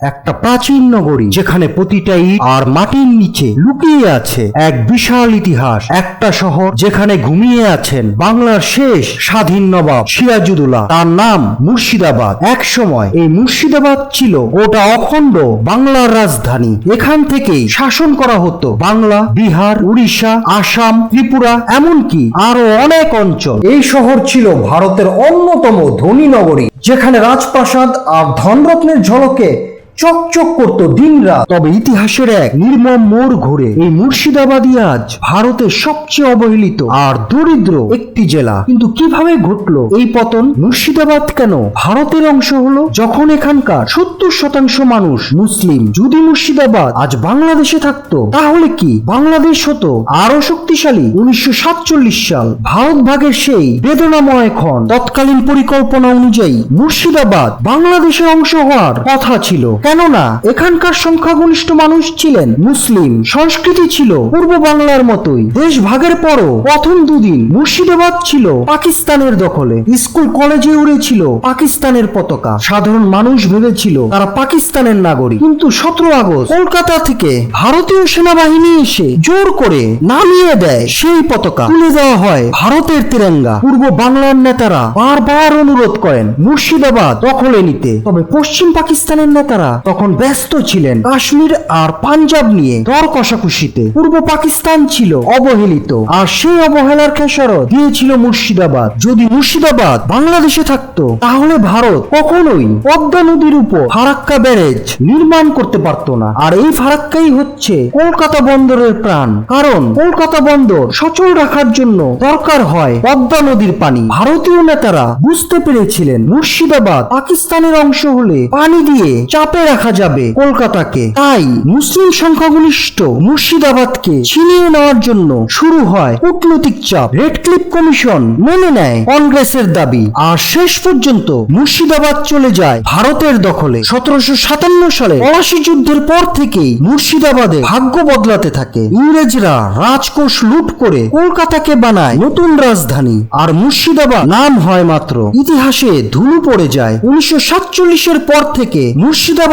একটা প্রাচীন নগরী যেখানে প্রতিটা ইট আর মাটির নিচে লুকিয়ে আছে। এক বিশাল ইতিহাস। একটা শহর যেখানে ঘুমিয়ে আছেন বাংলার শেষ স্বাধীন নবাব সিরাজুদৌলা তার নাম মুর্শিদাবাদ। এক সময় এই মুর্শিদাবাদ ছিল গোটা অখণ্ড বাংলার রাজধানী। এখান থেকেই শাসন করা হতো। বাংলা, বিহার, উড়িষ্যা, আসাম, ত্রিপুরা, এমনকি আরও অনেক অঞ্চল। এই শহর ছিল ভারতের অন্যতম ধনী নগরী, যেখানে রাজপ্রাসাদ আর ধনরত্নের ঝলকে চকচক করতো দিনরাত। তবে ইতিহাসের এক নির্মম মোড় ঘুরে এই মুর্শিদাবাদই আজ ভারতের সবচেয়ে অবহেলিত আর দরিদ্র একটি জেলা। কিন্তু কীভাবে ঘটলো এই পতন? মুর্শিদাবাদ কেন ভারতের অংশ হলো? যখন এখানকার সত্তর শতাংশ মানুষ মুসলিম, যদি মুর্শিদাবাদ আজ বাংলাদেশে থাকতো, তাহলে কি বাংলাদেশ হতো? আরও শক্তিশালী উনিশশো সাতচল্লিশ সাল ভারত ভাগের সেই বেদনাময় ক্ষণ। তৎকালীন পরিকল্পনা অনুযায়ী মুর্শিদাবাদ বাংলাদেশের অংশ হওয়ার কথা ছিল। কেননা এখানকার সংখ্যাগরিষ্ঠ মানুষ ছিলেন মুসলিম, সংস্কৃতি ছিল পূর্ব বাংলার মতোই। দেশ ভাগের পরও প্রথম দুদিন মুর্শিদাবাদ ছিল পাকিস্তানের দখলে। স্কুল কলেজে উড়েছিল পাকিস্তানের পতাকা। সাধারণ মানুষ ভেবেছিল তারা পাকিস্তানের নাগরিক। কিন্তু সতেরো আগস্ট কলকাতা থেকে ভারতীয় সেনাবাহিনী এসে জোর করে নামিয়ে দেয় সেই পতাকা। তুলে দেওয়া হয় ভারতের তিরঙ্গা। পূর্ব বাংলার নেতারা বারবার অনুরোধ করেন মুর্শিদাবাদ দখলে নিতে। তবে পশ্চিম পাকিস্তানের নেতারা তখন ব্যস্ত ছিলেন। কাশ্মীর আর পাঞ্জাব নিয়ে দর কষাকষিতে। পূর্ব পাকিস্তান ছিল অবহেলিত। আর সেই অবহেলার খেসারত দিয়েছিল মুর্শিদাবাদ। যদি মুর্শিদাবাদ বাংলাদেশে থাকতো, তাহলে ভারত কখনোই পদ্মা নদীর উপর ফারাক্কা ব্যারেজ নির্মাণ করতে পারতো না। আর এই ফারাক্কাই হচ্ছে কলকাতা বন্দরের প্রাণ। কারণ কলকাতা বন্দর সচল রাখার জন্য দরকার হয় পদ্মা নদীর পানি। ভারতীয় নেতারা বুঝতে পেরেছিলেন মুর্শিদাবাদ পাকিস্তানের অংশ হলে পানি দিয়ে চাপে রাখা যাবে কলকাতাকে। তাই মুসলিম সংখ্যাগরিষ্ঠ মুর্শিদাবাদকে ছিনিয়ে নেওয়ার জন্য শুরু হয় কূটনৈতিক চাপ। রেড ক্লিপ কমিশন মেনে নেয় কংগ্রেসের দাবি। আর শেষ পর্যন্ত মুর্শিদাবাদ চলে যায় ভারতের দখলে। সতেরোশো সাতান্ন সালে পলাশি যুদ্ধের পর থেকেই মুর্শিদাবাদে ভাগ্য বদলাতে থাকে। ইংরেজরা রাজকোষ লুট করে কলকাতাকে বানায় নতুন রাজধানী। আর মুর্শিদাবাদ নাম হয় মাত্র। ইতিহাসে ধুলো পড়ে যায়। উনিশশো সাতচল্লিশের পর থেকে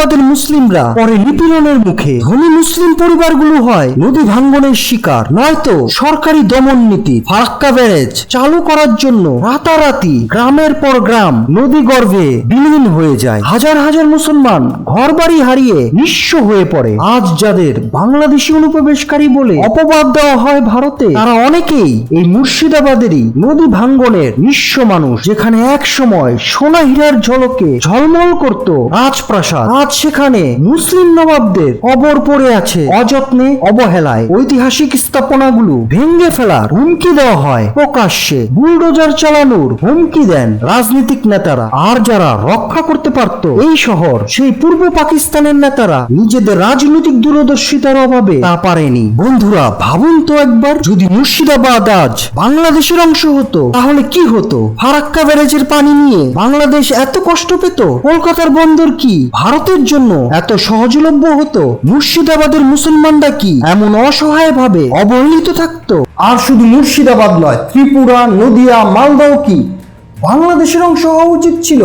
মুর্শিদাবাদের মুসলিমরা পরে নিপীড়নের মুখে ধনী মুসলিম পরিবারগুলো হয় নদী ভাঙ্গনের শিকার। নয়তো সরকারি দমন নীতি, ফারাক্কা ব্যারেজ চালু করার জন্য রাতারাতি গ্রামের পর গ্রাম নদী গর্ভে বিলীন হয়ে যায়। হাজার হাজার মুসলমান ঘর বাড়ি হারিয়ে নিঃস্ব হয়ে পড়ে। আজ যাদের বাংলাদেশি অনুপ্রবেশকারী বলে অপবাদ দেওয়া হয় ভারতে, তারা অনেকেই এই মুর্শিদাবাদেরই নদী ভাঙ্গনের নিঃস্ব মানুষ, যেখানে এক সময় সোনা হীরার ঝলকে ঝলমল করত রাজপ্রাসাদ। আজ সেখানে মুসলিম নবাবদের কবর পড়ে আছে। অযত্নে, অবহেলায় ঐতিহাসিক স্থাপনাগুলো ভেঙ্গে ফেলার হুমকি দেওয়া হয়। প্রকাশ্যে বুলডোজার চালানোর হুমকি দেন রাজনৈতিক নেতারা। আর যারা রক্ষা করতে পারত এই শহর, সেই পূর্ব পাকিস্তানের নেতারা নিজেদের রাজনৈতিক দূরদর্শিতার অভাবে তা পারেনি। বন্ধুরা, ভাবুন তো একবার, যদি মুর্শিদাবাদ আজ বাংলাদেশের অংশ হতো, তাহলে কি হতো? ফারাক্কা ব্যারেজের পানি নিয়ে বাংলাদেশ এত কষ্ট পেত? কলকাতার বন্দর কি ভারতের জন্য এত সহজলভ্য হতো? মুর্শিদাবাদের মুসলমানরা কি এমন অসহায় ভাবে অবহেলিত থাকতো? আর শুধু মুর্শিদাবাদ নয়, ত্রিপুরা, নদিয়া, মালদাও কি বাংলাদেশের অংশ হওয়া উচিত ছিল?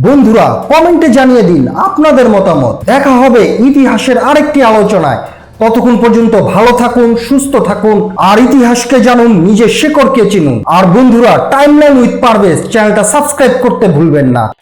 বন্ধুরা, কমেন্টে জানিয়ে দিন আপনাদের মতামত। দেখা হবে ইতিহাসের আরেকটি আলোচনায়। ততক্ষণ পর্যন্ত ভালো থাকুন, সুস্থ থাকুন, আর ইতিহাসকে জানুন, নিজের শেকড়কে চিনুন। আর বন্ধুরা, টাইমলাইন উইথ পারভেজ চ্যানেলটা সাবস্ক্রাইব করতে ভুলবেন না।